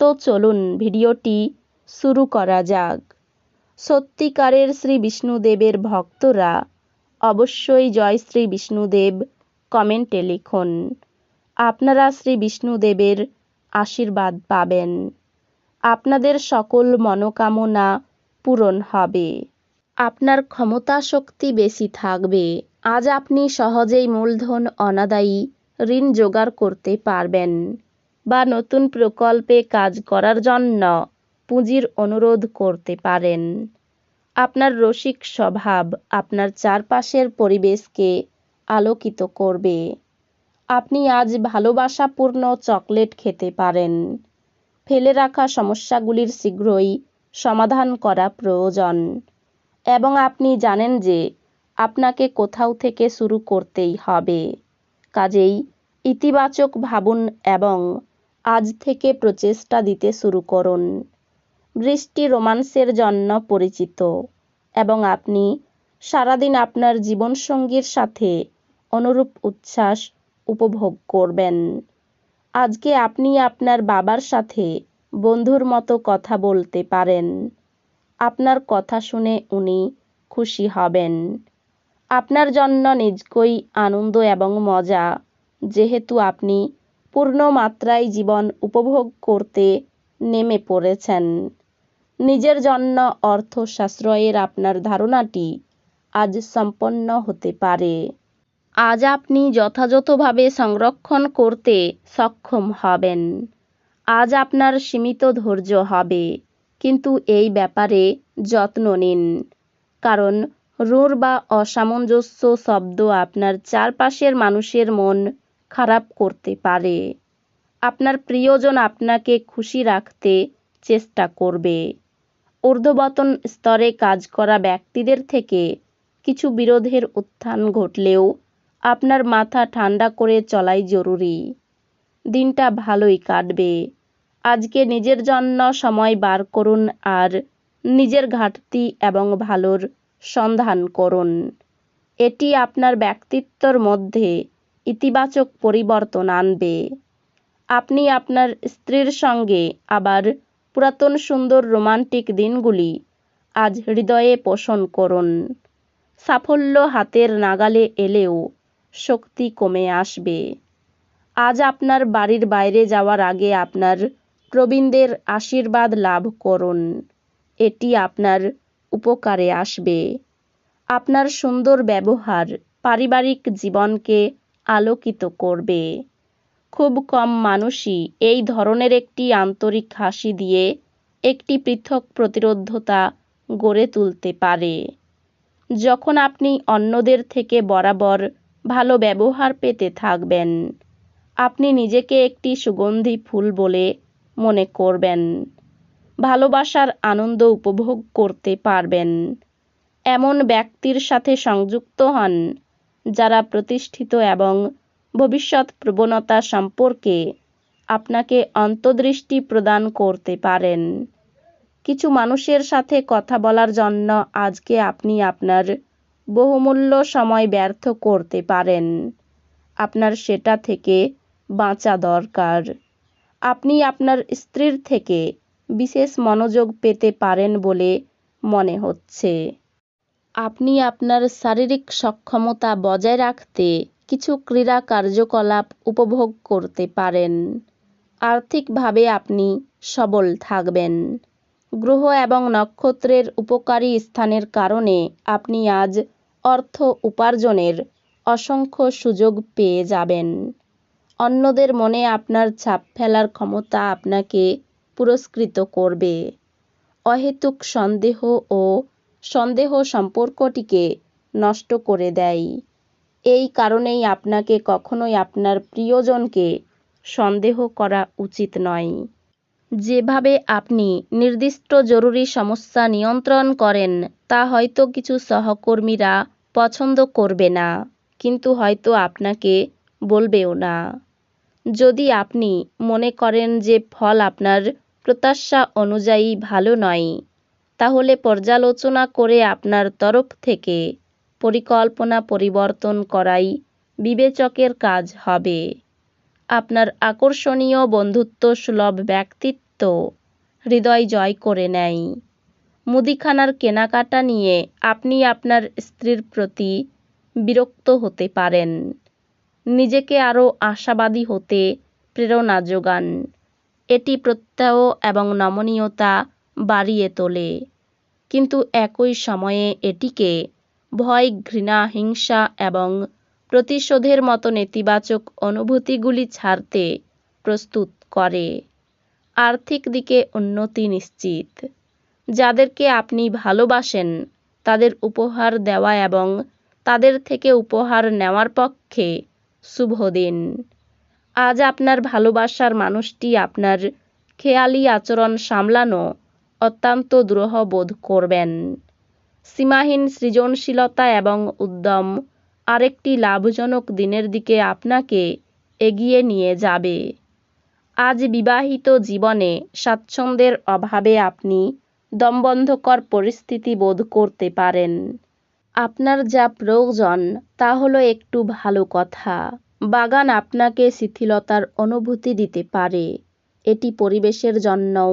তো চলুন ভিডিওটি শুরু করা যাক। সত্যিকারের শ্রী বিষ্ণুদেবের ভক্তরা অবশ্যই জয় শ্রী বিষ্ণুদেব কমেন্টে লিখুন। আপনারা শ্রী বিষ্ণুদেবের আশীর্বাদ পাবেন। আপনাদের সকল মনোকামনা পূরণ হবে। আপনার ক্ষমতা শক্তি বেশি থাকবে। আজ আপনি সহজেই মূলধন অনাদায়ী ঋণ জোগাড় করতে পারবেন। বা নতুন প্রকল্পে কাজ করার জন্য পুঁজির অনুরোধ করতে পারেন। আপনার রসিক স্বভাব আপনার চারপাশের পরিবেশকে আলোকিত করবে। আপনি আজ ভালোবাসাপূর্ণ চকলেট খেতে পারেন। ফেলে রাখা সমস্যাগুলির শীঘ্রই সমাধান করা প্রয়োজন। এবং আপনি জানেন যে আপনাকে কোথাও থেকে শুরু করতেই হবে। কাজেই ইতিবাচক ভাবুন এবং আজ থেকে প্রচেষ্টা দিতে শুরু করুন। বৃষ্টি রোমান্সের জন্য পরিচিত এবং আপনি সারাদিন আপনার জীবনসঙ্গীর সাথে অনুরূপ উচ্ছ্বাস উপভোগ করবেন। আজকে আপনি আপনার বাবার সাথে বন্ধুর মতো কথা বলতে পারেন। আপনার কথা শুনে উনি খুশি হবেন। আপনার জন্য নিজকই আনন্দ এবং মজা, যেহেতু আপনি পূর্ণ মাত্রায় জীবন উপভোগ করতে নেমে পড়েছেন। নিজের জন্য অর্থ সাশ্রয়ের আপনার ধারণাটি আজ সম্পন্ন হতে পারে। আজ আপনি যথাযথভাবে সংরক্ষণ করতে সক্ষম হবেন। আজ আপনার সীমিত ধৈর্য হবে, কিন্তু এই ব্যাপারে যত্ন নিন, কারণ রূঢ় বা অসামঞ্জস্য শব্দ আপনার চারপাশের মানুষের মন খারাপ করতে পারে। আপনার প্রিয়জন আপনাকে খুশি রাখতে চেষ্টা করবে। ঊর্ধ্ববতন স্তরে কাজ করা ব্যক্তিদের থেকে কিছু বিরোধের উত্থান ঘটলেও আপনার মাথা ঠান্ডা করে চলাই জরুরি। দিনটা ভালোই কাটবে। আজকে নিজের জন্য সময় বার করুন আর নিজের ঘাটতি এবং ভালোর সন্ধান করুন। এটি আপনার ব্যক্তিত্বর মধ্যে ইতিবাচক পরিবর্তন আনবে। আপনি আপনার স্ত্রীর সঙ্গে আবার পুরাতন সুন্দর রোমান্টিক দিনগুলি আজ হৃদয়ে পোষণ করুন। সাফল্য হাতের নাগালে এলেও শক্তি কমে আসবে। আজ আপনার বাড়ির বাইরে যাওয়ার আগে আপনার প্রবীণদের আশীর্বাদ লাভ করুন। এটি আপনার উপকারে আসবে। আপনার সুন্দর ব্যবহার পারিবারিক জীবনকে আলোকিত করবে। খুব কম মানুষই এই ধরনের একটি আন্তরিক হাসি দিয়ে একটি পৃথক প্রতিরোধতা গড়ে তুলতে পারে। যখন আপনি অন্যদের থেকে বরাবর ভালো ব্যবহার পেতে থাকবেন, আপনি নিজেকে একটি সুগন্ধি ফুল বলে মনে করবেন। ভালোবাসার আনন্দ উপভোগ করতে পারবেন। এমন ব্যক্তির সাথে সংযুক্ত হন যারা প্রতিষ্ঠিত এবং ভবিষ্যৎ প্রবণতা সম্পর্কে আপনাকে অন্তর্দৃষ্টি প্রদান করতে পারেন। কিছু মানুষের সাথে কথা বলার জন্য আজকে আপনি আপনার বহুমূল্য সময় ব্যর্থ করতে পারেন। আপনার সেটা থেকে বাঁচা দরকার। আপনি আপনার স্ত্রীর থেকে বিশেষ মনোযোগ পেতে পারেন বলে মনে হচ্ছে। আপনি আপনার শারীরিক সক্ষমতা বজায় রাখতে কিছু ক্রীড়া কার্যকলাপ উপভোগ করতে পারেন। আর্থিকভাবে আপনি সবল থাকবেন। গ্রহ এবং নক্ষত্রের উপকারী স্থানের কারণে আপনি আজ অর্থ উপার্জনের অসংখ্য সুযোগ পেয়ে যাবেন। অন্যদের মনে আপনার ছাপ ফেলার ক্ষমতা আপনাকে পুরস্কৃত করবে। অহেতুক সন্দেহ ও সন্দেহ সম্পর্কটিকে নষ্ট করে দেয়। এই কারণেই আপনাকে কখনোই আপনার প্রিয়জনকে সন্দেহ করা উচিত নয়। যেভাবে আপনি নির্দিষ্ট জরুরি সমস্যা নিয়ন্ত্রণ করেন, তা হয়তো কিছু সহকর্মীরা পছন্দ করবে না, কিন্তু হয়তো আপনাকে বলবেও না। যদি আপনি মনে করেন যে ফল আপনার প্রত্যাশা অনুযায়ী ভালো নয় তাহলে পর্যালোচনা করে আপনার তরফ থেকে পরিকল্পনা পরিবর্তন করাই বিবেচকের কাজ হবে। আপনার আকর্ষণীয় বন্ধুত্ব সুলভ ব্যক্তিত্ব হৃদয় জয় করে নেয়। মুদিখানার কেনাকাটা নিয়ে আপনি আপনার স্ত্রীর প্রতি বিরক্ত হতে পারেন। নিজেকে আরও আশাবাদী হতে প্রেরণা যোগান। এটি প্রত্যয় এবং নমনীয়তা বাড়িয়ে তোলে। কিন্তু একই সময়ে এটিকে ভয়, ঘৃণা, হিংসা এবং প্রতিশোধের মতো নেতিবাচক অনুভূতিগুলি ছাড়তে প্রস্তুত করে। আর্থিক দিকে উন্নতি নিশ্চিত। যাদেরকে আপনি ভালোবাসেন, তাদের উপহার দেওয়া এবং তাদের থেকে উপহার নেওয়ার পক্ষে শুভ দিন। আজ আপনার ভালোবাসার মানুষটি আপনার খেয়ালি আচরণ সামলানো অত্যন্ত দ্রোহ বোধ করবেন। সীমাহীন সৃজনশীলতা এবং উদ্যম আরেকটি লাভজনক দিনের দিকে আপনাকে এগিয়ে নিয়ে যাবে। আজ বিবাহিত জীবনে স্বাচ্ছন্দ্যের অভাবে আপনি দমবন্ধকর পরিস্থিতি বোধ করতে পারেন। আপনার যা প্রয়োজন তা হলো একটু ভালো কথা। বাগান আপনাকে শিথিলতার অনুভূতি দিতে পারে। এটি পরিবেশের জন্যও